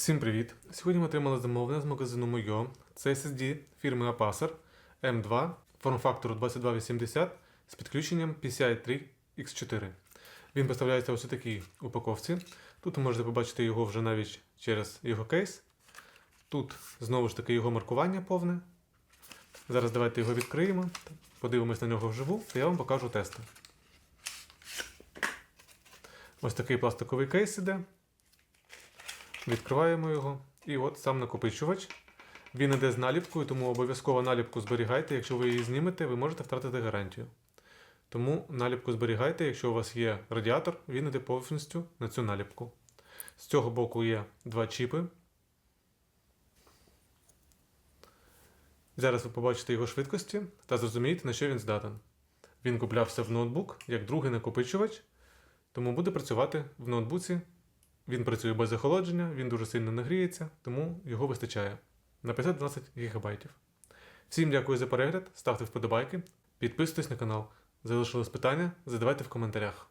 Всім привіт! Сьогодні ми отримали замовлення з магазину Moyo. Це SSD фірми Apacer M2 форм-фактору 2280 з підключенням PCI 3 X4. Він поставляється ось у такій упаковці. Тут ви можете побачити його вже навіть через його кейс. Тут знову ж таки його маркування повне. Зараз давайте його відкриємо, подивимось на нього вживу, та я вам покажу тести. Ось такий пластиковий кейс іде. Відкриваємо його. І от сам накопичувач. Він іде з наліпкою, тому обов'язково наліпку зберігайте. Якщо ви її знімете, ви можете втратити гарантію. Тому наліпку зберігайте, якщо у вас є радіатор, він іде повністю на цю наліпку. З цього боку є два чіпи. Зараз ви побачите його швидкості та зрозумієте, на що він здатен. Він куплявся в ноутбук як другий накопичувач, тому буде працювати в ноутбуці він працює без охолодження, він дуже сильно нагріється, тому його вистачає на 512 ГБ. Всім дякую за перегляд, ставте вподобайки, підписуйтесь на канал. Залишилось питання, задавайте в коментарях.